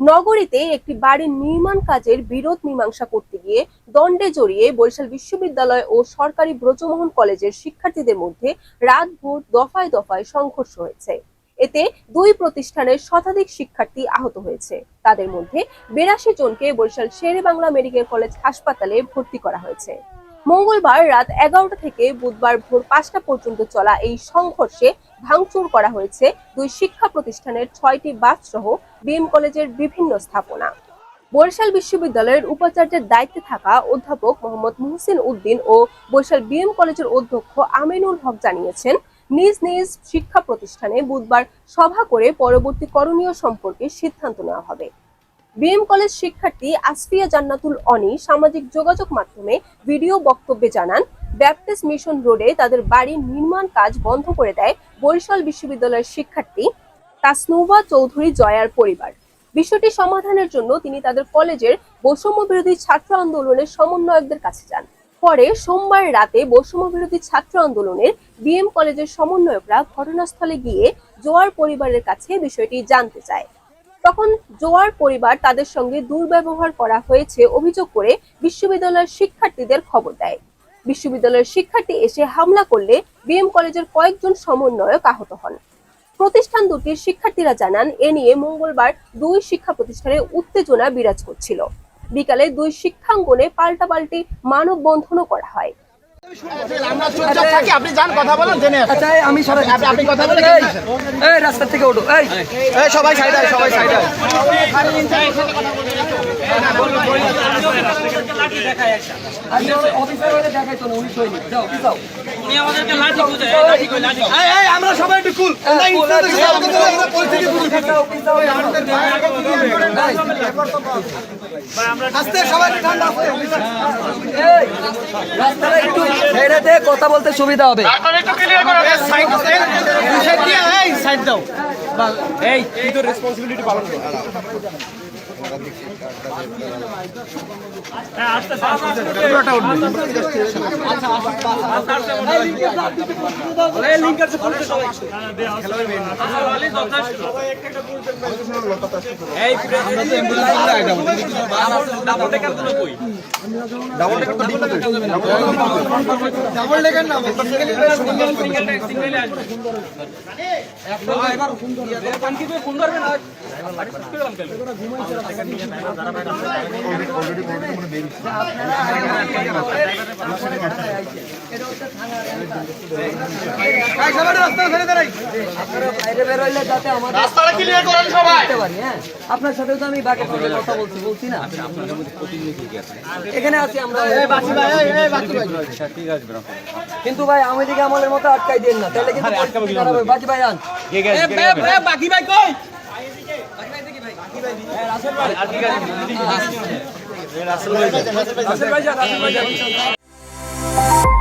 নগরীতে একটি বাড়ির নির্মাণ কাজের বিরোধ মীমাংসা করতে গিয়ে দণ্ডে জড়িয়ে বরিশাল বিশ্ববিদ্যালয় ও সরকারি ব্রজমোহন কলেজের শিক্ষার্থীদের মধ্যে রাতভর দফায় দফায় সংঘর্ষ হয়েছে। এতে দুই প্রতিষ্ঠানের শতাধিক শিক্ষার্থী আহত হয়েছে। তাদের মধ্যে বিরাশি জনকে বরিশাল শেরে বাংলা মেডিকেল কলেজ হাসপাতালে ভর্তি করা হয়েছে। মঙ্গলবার রাত এগারোটা থেকে বুধবার ভোর পাঁচটা পর্যন্ত চলা এই সংঘর্ষে ভাঙচুর করা হয়েছে দুই শিক্ষা প্রতিষ্ঠানের ছয়টি বাস সহ বিএম কলেজের বিভিন্ন স্থাপনা। বরিশাল বিশ্ববিদ্যালয়ের উপাচার্যের দায়িত্বে থাকা অধ্যাপক মোহাম্মদ মুহসিন উদ্দিন ও বরিশাল বিএম কলেজের অধ্যক্ষ আমিনুল হক জানিয়েছেন, নিজ নিজ শিক্ষা প্রতিষ্ঠানে বুধবার সভা করে পরবর্তী করণীয় সম্পর্কে সিদ্ধান্ত নেওয়া হবে। বিএম কলেজ শিক্ষার্থী আসফিয়া জান্নাতুল অনি সামাজিক যোগাযোগ মাধ্যমে ভিডিও বক্তব্যে জানান, ব্যাপটিস্ট মিশন রোডে তাদের বাড়ির নির্মাণ কাজ বন্ধ করে দেয় বরিশাল বিশ্ববিদ্যালয়ের শিক্ষার্থী তাসনুবা চৌধুরী জয়ার পরিবার। বিষয়টি সমাধানের জন্য তিনি তাদের কলেজের বৈষম্য বিরোধী ছাত্র আন্দোলনের সমন্বয়কদের কাছে যান। পরে সোমবার রাতে বৈষম্য বিরোধী ছাত্র আন্দোলনের বিএম কলেজের সমন্বয়করা ঘটনাস্থলে গিয়ে জোয়ার পরিবারের কাছে বিষয়টি জানতে চায়। তখন জোয়ার পরিবার তাদের সঙ্গে দুর্ব্যবহার করা হয়েছে অভিযোগ করে বিশ্ববিদ্যালয়ের শিক্ষার্থীদের খবর দেয়। বিশ্ববিদ্যালয়ের শিক্ষার্থী এসে হামলা করলে বিএম কলেজের কয়েকজন সমন্বয়ক আহত হন। প্রতিষ্ঠান দুটির শিক্ষার্থীরা জানান, এ নিয়ে মঙ্গলবার দুই শিক্ষা প্রতিষ্ঠানে উত্তেজনা বিরাজ করছিল। বিকালে দুই শিক্ষাঙ্গনে পাল্টাপাল্টি মানববন্ধনও করা হয়। আমরা চুপচাপ থাকি আপনি যান কথা বলেন জেনে আসেন। আচ্ছা এই আমি সবাই আপনি- আপনি কথা বলে এই, এই রাস্তা থেকে ওঠো এই। এই সবাই সাইড সবাই সাইড আমরা সবাই একটু কুল পরিস্থিতি আস্তে সবাই একটু ঠান্ডা আস্তে এই রাস্তাটা একটু ছেড়ে দে কথা বলতে সুবিধা হবে। এই সাইড দাও। এই। তুই তো রেসপন্সিবিলিটি পালন কর হ্যাঁ আচ্ছা ডাবল লেগেন না সিঙ্গেল সিঙ্গেল সিঙ্গেলে আসবে একদম ড্রাইভার ফোন করবে ফোন কি আপনারা বাইরে বের হইলে যাতে আমাদের রাস্তাটা ক্লিয়ার করেন সবাই। করতে পারি হ্যাঁ আপনার সাথেও তো আমি বাকি কথা বলছি বলছি না। এখানে আছি আমরা। এই বাকি ভাই এই এই বাকি ভাই। কিন্তু ভাই আমি দিকে আমলের মতো আটকাই দেন না। তাহলে কিন্তু। বাকি ভাই আন। বাকি ভাই কই? রাসেল ভাই রাসেল ভাই রাসেল ভাই।